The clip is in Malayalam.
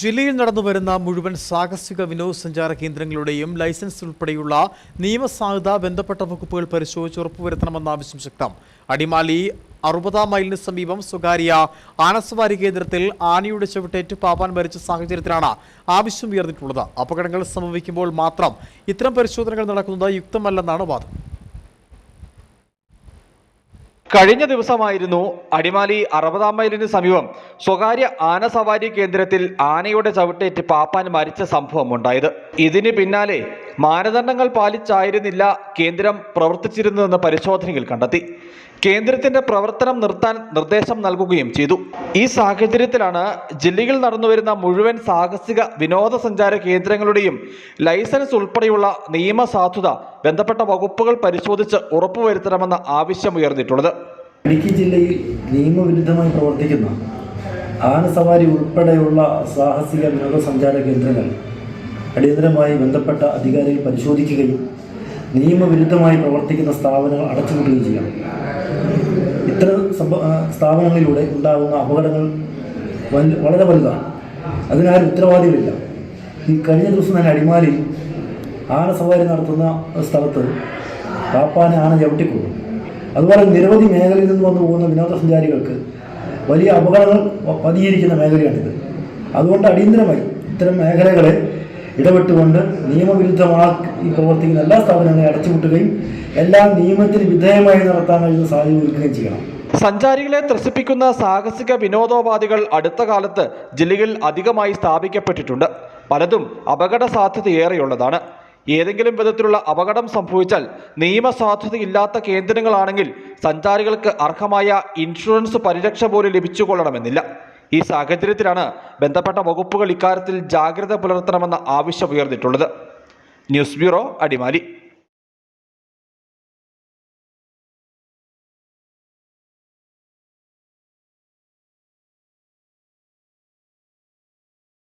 ജില്ലയിൽ നടന്നുവരുന്ന മുഴുവൻ സാഹസിക വിനോദസഞ്ചാര കേന്ദ്രങ്ങളുടെയും ലൈസൻസ് ഉൾപ്പെടെയുള്ള നിയമസാധുത ബന്ധപ്പെട്ട വകുപ്പുകൾ പരിശോധിച്ച് ഉറപ്പുവരുത്തണമെന്ന ആവശ്യം ശക്തം. അടിമാലി അറുപതാം മൈലിന് സമീപം സ്വകാര്യ ആനസവാരി കേന്ദ്രത്തിൽ ആനയുടെ ചവിട്ടേറ്റ് പാപ്പാൻ മരിച്ച സാഹചര്യത്തിലാണ് ആവശ്യം ഉയർന്നിട്ടുള്ളത്. അപകടങ്ങൾ സംഭവിക്കുമ്പോൾ മാത്രം ഇത്തരം പരിശോധനകൾ നടക്കുന്നത് യുക്തമല്ലെന്നാണ് വാദം. കഴിഞ്ഞ ദിവസമായിരുന്നു അടിമാലി അറുപതാം മൈലിന് സമീപം സ്വകാര്യ ആന സവാരി കേന്ദ്രത്തിൽ ആനയുടെ ചവിട്ടേറ്റ് പാപ്പാൻ മരിച്ച സംഭവം ഉണ്ടായത്. ഇതിന് പിന്നാലെ മാനദണ്ഡങ്ങൾ പാലിച്ചായിരുന്നില്ല കേന്ദ്രം പ്രവർത്തിച്ചിരുന്നതെന്ന് പരിശോധനയിൽ കണ്ടെത്തി. കേന്ദ്രത്തിന്റെ പ്രവർത്തനം നിർത്താൻ നിർദ്ദേശം നൽകുകയും ചെയ്തു. ഈ സാഹചര്യത്തിലാണ് ജില്ലയിൽ നടന്നുവരുന്ന മുഴുവൻ സാഹസിക വിനോദസഞ്ചാര കേന്ദ്രങ്ങളുടെയും ലൈസൻസ് ഉൾപ്പെടെയുള്ള നിയമസാധുത ബന്ധപ്പെട്ട വകുപ്പുകൾ പരിശോധിച്ച് ഉറപ്പുവരുത്തണമെന്ന ആവശ്യമുയർന്നിട്ടുള്ളത് ഇടുക്കി ജില്ലയിൽ നിയമവിരുദ്ധമായി പ്രവർത്തിക്കുന്ന ആനസവാരി ഉൾപ്പെടെയുള്ള സാഹസിക വിനോദസഞ്ചാര കേന്ദ്രങ്ങൾ അടിയന്തരമായി ബന്ധപ്പെട്ട അധികാരികൾ പരിശോധിക്കുകയും നിയമവിരുദ്ധമായി പ്രവർത്തിക്കുന്ന സ്ഥാപനങ്ങൾ അടച്ചുപൂട്ടുകയും ചെയ്യണം. ഇത്തരം സ്ഥാപനങ്ങളിലൂടെ ഉണ്ടാകുന്ന അപകടങ്ങൾ വളരെ വലുതാണ്. അതിനാരും ഉത്തരവാദികളില്ല. ഈ കഴിഞ്ഞ ദിവസം തന്നെ അടിമാലിൽ ആന സവാരി നടത്തുന്ന സ്ഥലത്ത് പാപ്പാനെ ആന ചവിട്ടിക്കൊണ്ടു അതുപോലെ നിരവധി മേഖലയിൽ നിന്ന് വന്നു പോകുന്ന വിനോദസഞ്ചാരികൾക്ക് വലിയ അപകടങ്ങൾ പതിയിരിക്കുന്ന മേഖലയാണിത്. അതുകൊണ്ട് അടിയന്തരമായി ഇത്തരം മേഖലകളെ ഇടപെട്ടുകൊണ്ട് നിയമവിരുദ്ധമാക്കി ഈ പ്രവർത്തിക്കുന്ന എല്ലാ സ്ഥാപനങ്ങളെയും അടച്ചുപൂട്ടുകയും എല്ലാം നിയമത്തിന് വിധേയമായി നടത്താൻ കഴിയുന്ന സാഹചര്യം ഒരുക്കുകയും ചെയ്യണം. സഞ്ചാരികളെ ത്രസിപ്പിക്കുന്ന സാഹസിക വിനോദോപാധികൾ അടുത്ത കാലത്ത് ജില്ലയിൽ അധികമായി സ്ഥാപിക്കപ്പെട്ടിട്ടുണ്ട്. പലതും അപകട സാധ്യതയേറെയുള്ളതാണ്. ഏതെങ്കിലും വിധത്തിലുള്ള അപകടം സംഭവിച്ചാൽ നിയമസാധുതയില്ലാത്ത കേന്ദ്രങ്ങളാണെങ്കിൽ സഞ്ചാരികൾക്ക് അർഹമായ ഇൻഷുറൻസ് പരിരക്ഷ പോലും ലഭിച്ചുകൊള്ളണമെന്നില്ല. ഈ സാഹചര്യത്തിലാണ് ബന്ധപ്പെട്ട വകുപ്പുകൾ ഇക്കാര്യത്തിൽ ജാഗ്രത പുലർത്തണമെന്ന ആവശ്യമുയർന്നിട്ടുള്ളത് ന്യൂസ് ബ്യൂറോ അടിമാലി.